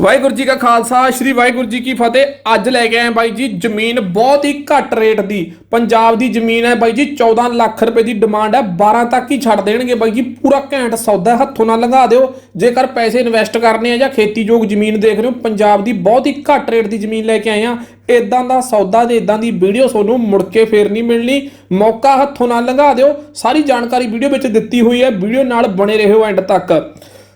ਵਾਹਿਗੁਰੂ ਜੀ ਕਾ ਖਾਲਸਾ, ਸ੍ਰੀ ਵਾਹਿਗੁਰੂ ਜੀ ਕੀ ਫਤਿਹ। ਅੱਜ ਲੈ ਕੇ ਆਏ ਬਾਈ ਜੀ, ਜ਼ਮੀਨ ਬਹੁਤ ਹੀ ਘੱਟ ਰੇਟ ਦੀ। ਪੰਜਾਬ ਦੀ ਜ਼ਮੀਨ ਹੈ ਬਾਈ ਜੀ 14 ਲੱਖ ਰੁਪਏ ਦੀ ਡਿਮਾਂਡ ਹੈ। 12 ਤੱਕ ਹੀ ਛੱਡ ਦੇਣਗੇ ਬਾਈ ਜੀ, ਪੂਰਾ ਘੈਂਟ ਸੌਦਾ ਹੱਥੋਂ ਨਾਲ ਲੰਘਾ ਦਿਓ। ਜੇਕਰ ਪੈਸੇ ਇਨਵੈਸਟ ਕਰਨੇ ਆ ਜਾਂ ਖੇਤੀਯੋਗ ਜ਼ਮੀਨ ਦੇਖ ਰਹੇ ਹੋ, ਪੰਜਾਬ ਦੀ ਬਹੁਤ ਹੀ ਘੱਟ ਰੇਟ ਦੀ ਜ਼ਮੀਨ ਲੈ ਕੇ ਆਏ ਆ ਇਦਾਂ ਦਾ ਸੌਦਾ ਤੇ ਇਦਾਂ ਦੀ ਵੀਡੀਓ ਤੁਹਾਨੂੰ ਮੁੜ ਕੇ ਫੇਰ ਨਹੀਂ ਮਿਲਣੀ। ਮੌਕਾ ਹੱਥੋਂ ਨਾਲ ਲੰਘਾ ਦਿਓ। ਸਾਰੀ ਜਾਣਕਾਰੀ ਵੀਡੀਓ ਵਿੱਚ ਦਿੱਤੀ ਹੋਈ ਹੈ। ਵੀਡੀਓ ਨਾਲ ਬਣੇ ਰਹੋ ਐਂਡ ਤੱਕ।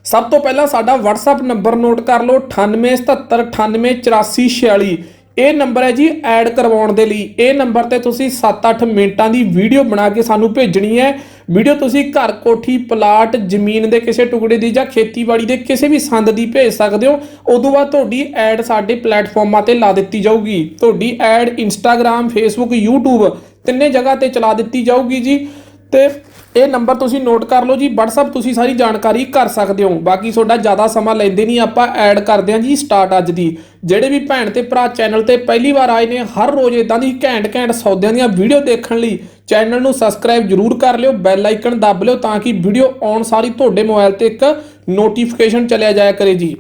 ਸਭ ਤੋਂ ਪਹਿਲਾਂ ਸਾਡਾ WhatsApp ਨੰਬਰ ਨੋਟ ਕਰ ਲਓ 9877988446 ਇਹ ਨੰਬਰ ਹੈ ਜੀ ਐਡ ਕਰਵਾਉਣ ਦੇ ਲਈ। ਇਹ ਨੰਬਰ ਤੇ ਤੁਸੀਂ 7-8 ਮਿੰਟਾਂ ਦੀ ਵੀਡੀਓ ਬਣਾ ਕੇ ਸਾਨੂੰ ਭੇਜਣੀ ਹੈ। ਵੀਡੀਓ ਤੁਸੀਂ ਘਰ ਕੋਠੀ, ਪਲਾਟ, ਜ਼ਮੀਨ ਦੇ ਕਿਸੇ ਟੁਕੜੇ ਦੀ ਜਾਂ ਖੇਤੀਬਾੜੀ ਦੇ ਕਿਸੇ ਵੀ ਸੰਦ ਦੀ ਭੇਜ ਸਕਦੇ ਹੋ। ਉਦੋਂ ਬਾਅਦ ਤੁਹਾਡੀ ਐਡ ਸਾਡੇ ਪਲੇਟਫਾਰਮਾਂ ਤੇ ਲਾ ਦਿੱਤੀ ਜਾਊਗੀ। ਤੁਹਾਡੀ ਐਡ Instagram, Facebook, YouTube ਤਿੰਨੇ ਜਗ੍ਹਾ ਤੇ ਚਲਾ ਦਿੱਤੀ ਜਾਊਗੀ ਜੀ। ਤੇ ਇਹ ਨੰਬਰ ਤੁਸੀਂ ਨੋਟ ਕਰ ਲਓ ਜੀ, WhatsApp ਤੁਸੀਂ ਸਾਰੀ ਜਾਣਕਾਰੀ ਕਰ ਸਕਦੇ ਹੋ। ਬਾਕੀ ਤੁਹਾਡਾ ਜ਼ਿਆਦਾ ਸਮਾਂ ਲੈਂਦੇ ਨਹੀਂ, ਆਪਾਂ ਐਡ ਕਰਦੇ ਹਾਂ ਜੀ ਸਟਾਰਟ ਅੱਜ ਦੀ। ਜਿਹੜੇ ਵੀ ਭੈਣ ਤੇ ਭਰਾ ਚੈਨਲ ਤੇ ਪਹਿਲੀ ਵਾਰ ਆਏ ਨੇ, ਹਰ ਰੋਜ਼ ਇਦਾਂ ਦੀ ਘੈਂਟ ਘੈਂਟ ਸੌਦਿਆਂ ਦੀਆਂ ਵੀਡੀਓ ਦੇਖਣ ਲਈ ਚੈਨਲ ਨੂੰ ਸਬਸਕ੍ਰਾਈਬ ਜਰੂਰ ਕਰ ਲਿਓ ਬੈਲ ਆਈਕਨ ਦੱਬ ਲਿਓ ਤਾਂ ਕਿ ਵੀਡੀਓ ਆਉਣ ਸਾਰੀ ਤੁਹਾਡੇ ਮੋਬਾਈਲ ਤੇ ਇੱਕ ਨੋਟੀਫਿਕੇਸ਼ਨ ਚਲਿਆ ਜਾਇਆ ਕਰੇ ਜੀ।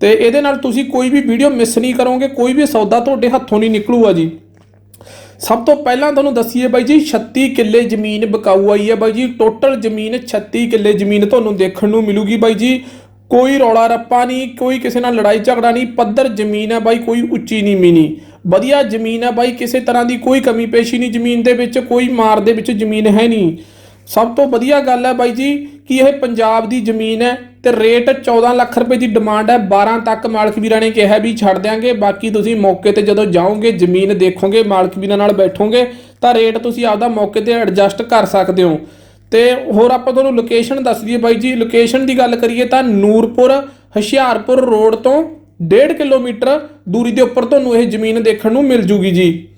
ਤੇ ਇਹਦੇ ਨਾਲ ਤੁਸੀਂ ਕੋਈ ਵੀ ਵੀਡੀਓ ਮਿਸ ਨਹੀਂ ਕਰੋਗੇ, ਕੋਈ ਵੀ ਸੌਦਾ ਤੁਹਾਡੇ ਹੱਥੋਂ ਨਹੀਂ ਨਿਕਲੂਗਾ ਜੀ। ਸਭ ਤੋਂ ਪਹਿਲਾਂ ਤੁਹਾਨੂੰ ਦੱਸੀਏ ਬਾਈ ਜੀ 36 ਕਿੱਲੇ ਜ਼ਮੀਨ ਬਕਾਊ ਆਈ ਹੈ ਬਾਈ ਜੀ। ਟੋਟਲ ਜ਼ਮੀਨ 36 ਕਿੱਲੇ ਜ਼ਮੀਨ ਤੁਹਾਨੂੰ ਦੇਖਣ ਨੂੰ ਮਿਲੂਗੀ ਬਾਈ ਜੀ। ਕੋਈ ਰੌਲਾ ਰੱਪਾ ਨਹੀਂ, ਕੋਈ ਕਿਸੇ ਨਾਲ ਲੜਾਈ ਝਗੜਾ ਨਹੀਂ, ਪੱਧਰ ਜ਼ਮੀਨ ਹੈ ਬਾਈ, ਕੋਈ ਉੱਚੀ ਨਹੀਂ ਮੀਨੀ ਵਧੀਆ ਜ਼ਮੀਨ ਹੈ ਬਾਈ, ਕਿਸੇ ਤਰ੍ਹਾਂ ਦੀ ਕੋਈ ਕਮੀ ਪੇਸ਼ੀ ਨਹੀਂ ਜ਼ਮੀਨ ਦੇ ਵਿੱਚ, ਕੋਈ ਮਾਰ ਦੇ ਵਿੱਚ ਜ਼ਮੀਨ ਹੈ ਨਹੀਂ। ਸਭ ਤੋਂ ਵਧੀਆ ਗੱਲ ਹੈ ਬਾਈ ਜੀ ਕਿ ਇਹ ਪੰਜਾਬ ਦੀ ਜ਼ਮੀਨ ਹੈ। ਤੇ ਰੇਟ 14 ਲੱਖ ਰੁਪਏ ਦੀ ਡਿਮਾਂਡ ਹੈ। 12 ਤੱਕ ਮਾਲਕ ਵੀਰਾਂ ਨੇ ਕਿਹਾ ਵੀ ਛੱਡ ਦਿਆਂਗੇ। ਬਾਕੀ ਤੁਸੀਂ ਮੌਕੇ ਤੇ ਜਦੋਂ ਜਾਓਗੇ, ਜ਼ਮੀਨ ਦੇਖੋਗੇ, ਮਾਲਕ ਵੀਰਾਂ ਨਾਲ ਬੈਠੋਗੇ, ਤਾਂ ਰੇਟ ਤੁਸੀਂ ਆਪਦਾ ਮੌਕੇ ਤੇ ਐਡਜਸਟ ਕਰ ਸਕਦੇ ਹੋ। ਤੇ ਹੋਰ ਆਪਾਂ ਤੁਹਾਨੂੰ ਲੋਕੇਸ਼ਨ ਦੱਸ ਦਈਏ ਬਾਈ ਜੀ। ਲੋਕੇਸ਼ਨ ਦੀ ਗੱਲ ਕਰੀਏ ਤਾਂ ਨੂਰਪੁਰ, ਹੁਸ਼ਿਆਰਪੁਰ ਰੋਡ ਤੋਂ 1.5 ਕਿਲੋਮੀਟਰ ਦੂਰੀ ਦੇ ਉੱਪਰ ਤੁਹਾਨੂੰ ਇਹ ਜ਼ਮੀਨ ਦੇਖਣ ਨੂੰ ਮਿਲ ਜੂਗੀ ਜੀ।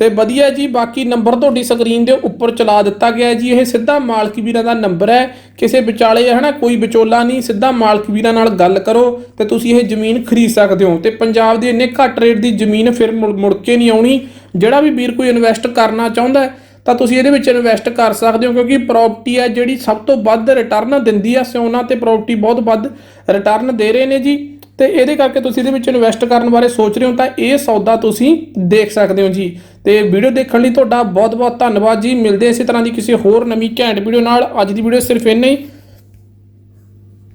ਤੇ ਵਧੀਆ ਜੀ, ਬਾਕੀ ਨੰਬਰ ਤੁਹਾਡੀ ਸਕਰੀਨ ਦੇ ਉੱਪਰ ਚਲਾ ਦਿੱਤਾ ਗਿਆ ਜੀ। ਇਹ ਸਿੱਧਾ ਮਾਲਕ ਵੀਰਾਂ ਦਾ ਨੰਬਰ ਹੈ। ਕਿਸੇ ਵਿਚਾਲੇ ਹੈ ਨਾ, ਕੋਈ ਵਿਚੋਲਾ ਨਹੀਂ। ਸਿੱਧਾ ਮਾਲਕ ਵੀਰਾਂ ਨਾਲ ਗੱਲ ਕਰੋ ਤੇ ਤੁਸੀਂ ਇਹ ਜ਼ਮੀਨ ਖਰੀਦ ਸਕਦੇ ਹੋ। ਤੇ ਪੰਜਾਬ ਦੀ ਇੰਨੇ ਘੱਟ ਰੇਟ ਦੀ ਜ਼ਮੀਨ ਫਿਰ ਮੁੜ ਮੁੜ ਕੇ ਨਹੀਂ ਆਉਣੀ। ਜਿਹੜਾ ਵੀ ਵੀਰ ਕੋਈ ਇਨਵੈਸਟ ਕਰਨਾ ਚਾਹੁੰਦਾ ਤਾਂ ਤੁਸੀਂ ਇਹਦੇ ਵਿੱਚ ਇਨਵੈਸਟ ਕਰ ਸਕਦੇ ਹੋ, ਕਿਉਂਕਿ ਪ੍ਰਾਪਰਟੀ ਹੈ ਜਿਹੜੀ ਸਭ ਤੋਂ ਵੱਧ ਰਿਟਰਨ ਦਿੰਦੀ ਹੈ ਸੋਨਾ ਤੇ ਪ੍ਰਾਪਰਟੀ ਬਹੁਤ ਵੱਧ ਰਿਟਰਨ ਦੇ ਰਹੇ ਨੇ ਜੀ। ਤੇ ਇਹਦੇ ਕਰਕੇ ਤੁਸੀਂ ਇਹਦੇ ਵਿੱਚ ਇਨਵੈਸਟ ਕਰਨ ਬਾਰੇ ਸੋਚ ਰਹੇ ਹੋ ਤਾਂ ਇਹ ਸੌਦਾ ਤੁਸੀਂ ਦੇਖ ਸਕਦੇ ਹੋ ਜੀ। ਤੇ ਵੀਡੀਓ ਦੇਖਣ ਲਈ ਤੁਹਾਡਾ ਬਹੁਤ ਬਹੁਤ ਧੰਨਵਾਦ ਜੀ। ਮਿਲਦੇ ਇਸੇ ਤਰ੍ਹਾਂ ਦੀ ਕਿਸੇ ਹੋਰ ਨਵੀਂ ਘੈਂਟ ਵੀਡੀਓ ਨਾਲ। ਅੱਜ ਦੀ ਵੀਡੀਓ ਸਿਰਫ ਇੰਨਾ ਹੀ।